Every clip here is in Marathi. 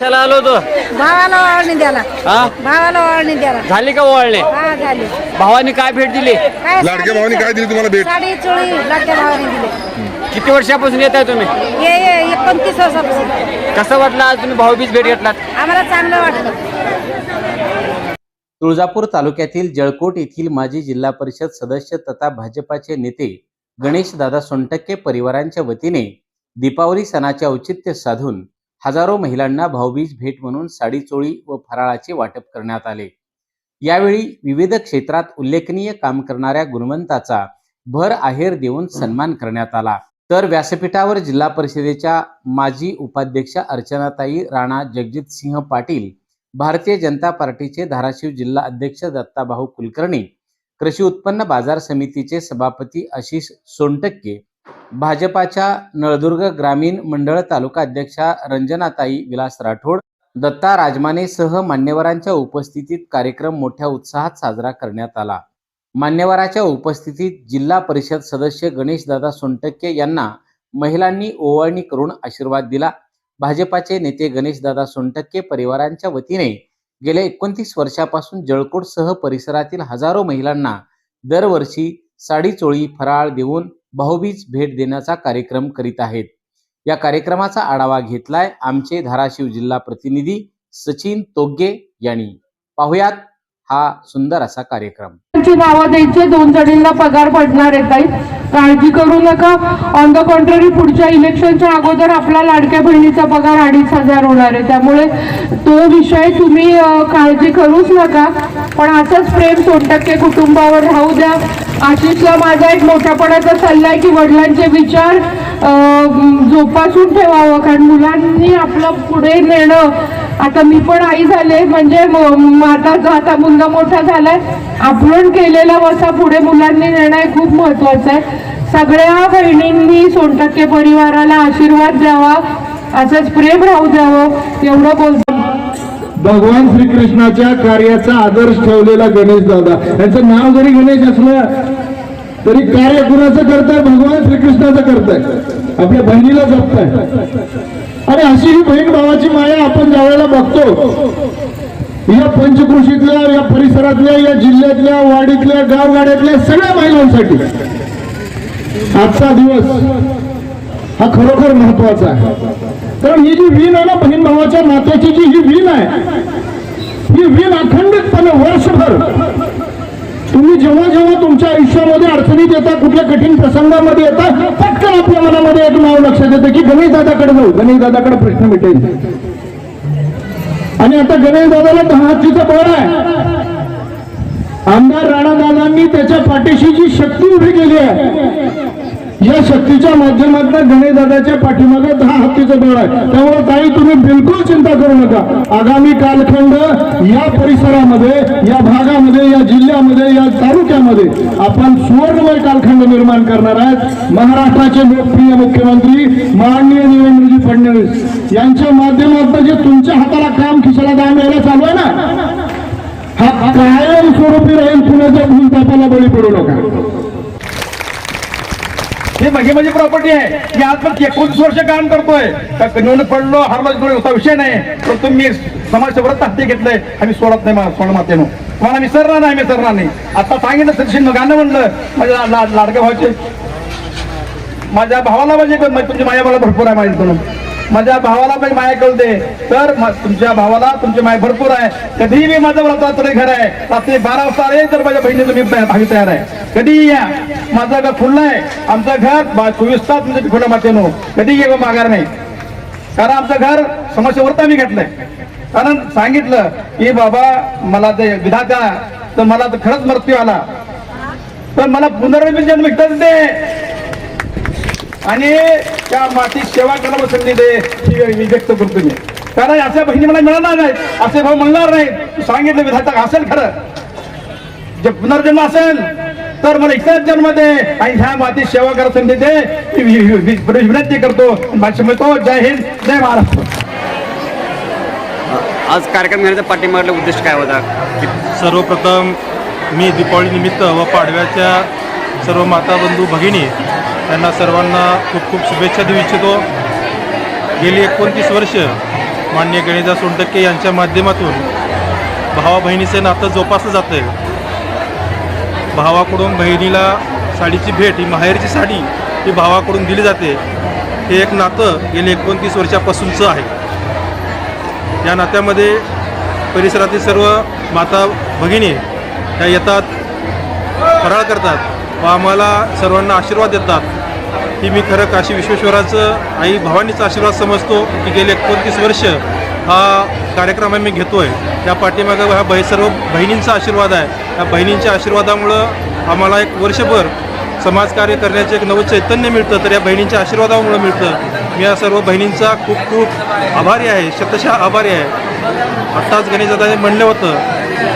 त्याला आलो होतो भावाला वाळणी द्याला हा? भावाला वाळणी द्याला झाली का ओवाळणे हा झाली. भावानी काय भेट दिली? काय लाडक्या भावानी काय दिली तुम्हाला भेट? साडी चोळी लाडक्या भावाने दिली. किती वर्षापासून येत आहे तुम्ही? ये ये एकोणतीस वर्षापासून. कसं वाटलं आज तुम्ही भाऊबीज भेट घेतलात? आम्हाला चांगलं वाटलं. तुळजापूर तालुक्यातील जळकोट येथील माजी जिल्हा परिषद सदस्य तथा भाजपाचे नेते गणेशदादा सोनटक्के परिवारांच्या वतीने दीपावली सणाचे औचित्य साधून हजारो महिलांना भाऊबीज भेट म्हणून साडी चोळी व फराळाचे वाटप करण्यात आले. यावेळी विविध क्षेत्रात उल्लेखनीय काम करणाऱ्या गुणवंताचा भर आहेर देऊन सन्मान करण्यात आला. तर व्यासपीठावर जिल्हा परिषदेच्या माजी उपाध्यक्षा अर्चनाताई राणा जगजित सिंह पाटील भारतीय जनता पार्टीचे धाराशिव जिल्हा अध्यक्ष दत्ताभाऊ कुलकर्णी कृषी उत्पन्न बाजार समितीचे सभापती आशिष सोनटक्के भाजपाच्या नळदुर्ग ग्रामीण मंडळ तालुका अध्यक्षा रंजनाताई विलास राठोड दत्ता राजमानेसह मान्यवरांच्या उपस्थितीत कार्यक्रम मोठ्या उत्साहात साजरा करण्यात आला. मान्यवराच्या उपस्थितीत जिल्हा परिषद सदस्य गणेशदादा सोनटक्के यांना महिलांनी ओवाळणी करून आशीर्वाद दिला. भाजपाचे नेते गणेशदादा सोनटक्के परिवारांच्या वतीने गेल्या एकोणतीस वर्षापासून जळकोटसह परिसरातील हजारो महिलांना दरवर्षी साडी चोळी फराळ देऊन भाऊबीज भेट देण्याचा कार्यक्रम करीत आहेत. या कार्यक्रमाचा आढावा घेतलाय आमचे धाराशिव जिल्हा प्रतिनिधी सचिन तोग्गे यांनी. पाहुयात हा सुंदर असा कार्यक्रम. ची नावं द्यायचे दोन जणींना पगार पडणार आहे ताई. काळजी करू नका. ऑन द कॉन्ट्ररी पुढच्या इलेक्शनच्या अगोदर आपला लाडक्या बहिणीचा पगार अडीच हजार होणार आहे. त्यामुळे तो विषय तुम्ही काळजी करूच नका. पण असंच प्रेम सोनटक्के कुटुंबावर राहू द्या. आशिषला माझा एक मोठ्यापणाचा सल्ला आहे की वडिलांचे विचार जोपासून ठेवावं. कारण मुलांनी आपलं पुढे नेणं आता मी पण आई झाले म्हणजे म- आता आता मुलगा मोठा झालाय आपण केलेला वसा पुढे मुलांनी नेणं हे खूप महत्वाचं आहे. सगळ्या बहिणींनी सोनटक्के परिवाराला आशीर्वाद द्यावा असंच प्रेम राहू द्यावं एवढं बोलतो भगवान श्रीकृष्णाच्या कार्याचा आदर्श ठेवलेला गणेश दादा. यांचं नाव जरी गणेश असलं तरी कार्य कुणाचं करताय? भगवान श्रीकृष्णाचं करताय. आपल्या बहिणीला जपताय. आणि अशी ही बहीण भावाची माया आपण ज्यावेळेला बघतो या पंचकृषीतल्या या परिसरातल्या या जिल्ह्यातल्या वाडीतल्या गावगाड्यातल्या सगळ्या महिलांसाठी आजचा दिवस हा खरोखर महत्त्वाचा आहे. कारण ही जी वीण आहे ना बहीण भावाच्या नात्याची जी ही वीण आहे ही वीण अखंडितपणे वर्षभर तुम्ही जेव्हा जेव्हा तुमच्या आयुष्यामध्ये अडचणीत येता कुठल्या कठीण प्रसंगामध्ये येता पटकन आपल्या मनामध्ये एक नाव लक्षात येतं की गणेश दादाकडे जाऊ गणेश दादाकडे प्रश्न मिटेल. आणि आता गणेश दादाला दहा हत्तीचं बळ आहे. आमदार राणादादांनी त्याच्या पाठीशी जी शक्ती उभी केली आहे या शक्तीच्या माध्यमातून गणेशदादाच्या पाठीमागे दहा हत्तीचं बळ आहे. त्यामुळे ताई तुम्ही बिलकुल चिंता करू नका. आगामी कालखंड या परिसरामध्ये या भागामध्ये या जिल्ह्यामध्ये या तालुक्यामध्ये आपण सुवर्णमय कालखंड निर्माण करणार आहेत. महाराष्ट्राचे लोकप्रिय मुख्यमंत्री माननीय देवेंद्रजी फडणवीस यांच्या माध्यमातून जे तुमच्या हाताला काम खिशाला दाम यायला चालू आहे ना? हा कायम स्वरूपी राहील पुण्याच्या भूलतापाला बळी पडू नका. ही माझी माझी प्रॉपर्टी आहे. मी पण एकोणीस वर्ष काम करतोय. का पडलो हरलो असा होता विषय नाही. पण तुम्ही समाजसेवरात हाती घेतलंय. आम्ही सोडत नाही मला सोड मातेनो. मला विसरणार नाही विसरणार नाही. आता सांगितलं सचिन गाणं म्हणलं. माझ्या लाडक्या भावाचे माझ्या भावाला म्हणजे, म्हणजे तुमची माझ्या मला भरपूर आहे माझ्या माझ्या भावाला पण माया कळते तर तुमच्या भावाला तुमची माया भरपूर आहे. कधीही मी माझं रात्री घर आहे. रात्री बारा वाजता आले तर माझ्या बहिणीचं मी भावी तयार आहे. कधीही या. माझं घर खुल्लं आहे. आमचं घर बा- चोवीस तास म्हणजे खुलं मातेनो. कधी ये माघार नाही. कारण आमचं घर समस्येवरता मी घेतलंय. कारण सांगितलं की बाबा मला ते विधाता तर मला तर खरंच मृत्यू आला. तर मला पुनर्विजन जन्म दे. आणि त्या मातीत सेवा करायला संधी दे ही मी व्यक्त करतो मी. कारण अशा बहिणी मला मिळणार नाहीत असे भाऊ मिळणार नाहीत. सांगितलं विधाता असेल खरं. जे पुनर्जन्म असेल तर मला इथंच जन्म दे आणि ह्या मातीत सेवा करायला संधी दे. विनंती करतो. मिळतो जय हिंद जय महाराष्ट्र. आज कार्यक्रम घेण्याचा पाठीमागला उद्देश काय होता? सर्वप्रथम मी दीपावली निमित्त व पाडव्याच्या सर्व माता बंधू भगिनी त्यांना सर्वांना खूप खूप शुभेच्छा देऊ इच्छितो. गेली एकोणतीस वर्ष मान्य गणेशदा सोनटक्के यांच्या माध्यमातून भावा बहिणीचं नातं जोपासलं जातं आहे भावाकडून बहिणीला साडीची भेट ही माहेरची साडी ही भावाकडून दिली जाते. हे एक नातं गेले एकोणतीस वर्षापासूनचं आहे. या नात्यामध्ये परिसरातील सर्व माता भगिनी त्या येतात फराळ करतात. व आम्हाला सर्वांना आशीर्वाद देतात. ही मी खरं काशी विश्वेश्वराचं आई भवानीचा आशीर्वाद समजतो की गेले एकोणतीस वर्ष हा कार्यक्रम आम्ही घेतो आहे त्या पाठीमागं ह्या बहि सर्व बहिणींचा आशीर्वाद आहे. या बहिणींच्या आशीर्वादामुळं आम्हाला एक वर्षभर समाजकार्य करण्याचं एक नवं चैतन्य मिळतं तर या बहिणींच्या आशीर्वादामुळं मिळतं. मी या सर्व बहिणींचा खूप खूप आभारी आहे शतशः आभारी आहे. आत्ताच गणेशदादाने म्हणलं होतं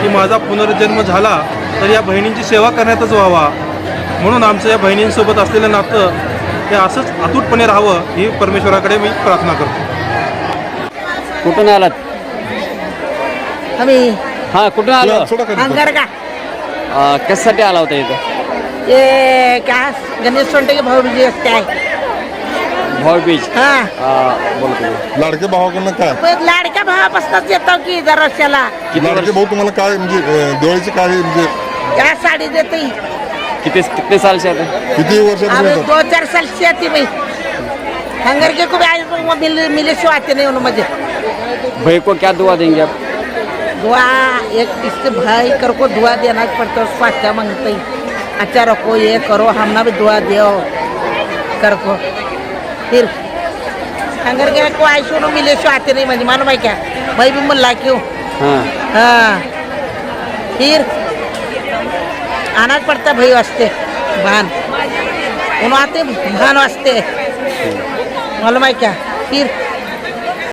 की माझा पुनर्जन्म झाला तर या बहिणींची सेवा करण्यातच व्हावा. म्हणून आमचं या बहिणींसोबत असलेलं नातं हे असंच अतूटपणे राहावं ही परमेश्वराकडे मी प्रार्थना करतो. कुठून आलात? आम्ही हा कुठून आलो? का? कशासाठी आला होता इथं? ते काय गणेश सोनटे भाऊ बिजी असते आहे. भाऊबीज? हा. अं, बोला तुम्ही. लाडके भावाकडनं काय? पण लाडक्या भावापासूनच येतो की दरवर्षाला किती लाडके वर्ष भाऊ तुम्हाला काय म्हणजे दिवाळीचे काय म्हणजे? क्या साड़ी देते किती कितने साल से आते किती वर्षापासून अभी येतात? दो चार साल से आती हंगर के को भी आज वो मिल मिले से आते नहीं उन्होंने मुझे. भाई को क्या दुआ देंगे आप? दुआ एक इससे भाई कर को दुआ देना पड़ता है उसको अच्छा मांगते ही अच्छा रखो ये करो हमने भी दुआ दियो कर को. फिर हंगर के को आई सुनो मिले से आते नहीं मुझे. मानो भाई क्या? भाई भी मुल्ला क्यों? हाँ। हाँ। फिर आना पड़ता भाई वास्ते भान. उन्होंने आते भान वास्ते मालूम है क्या फिर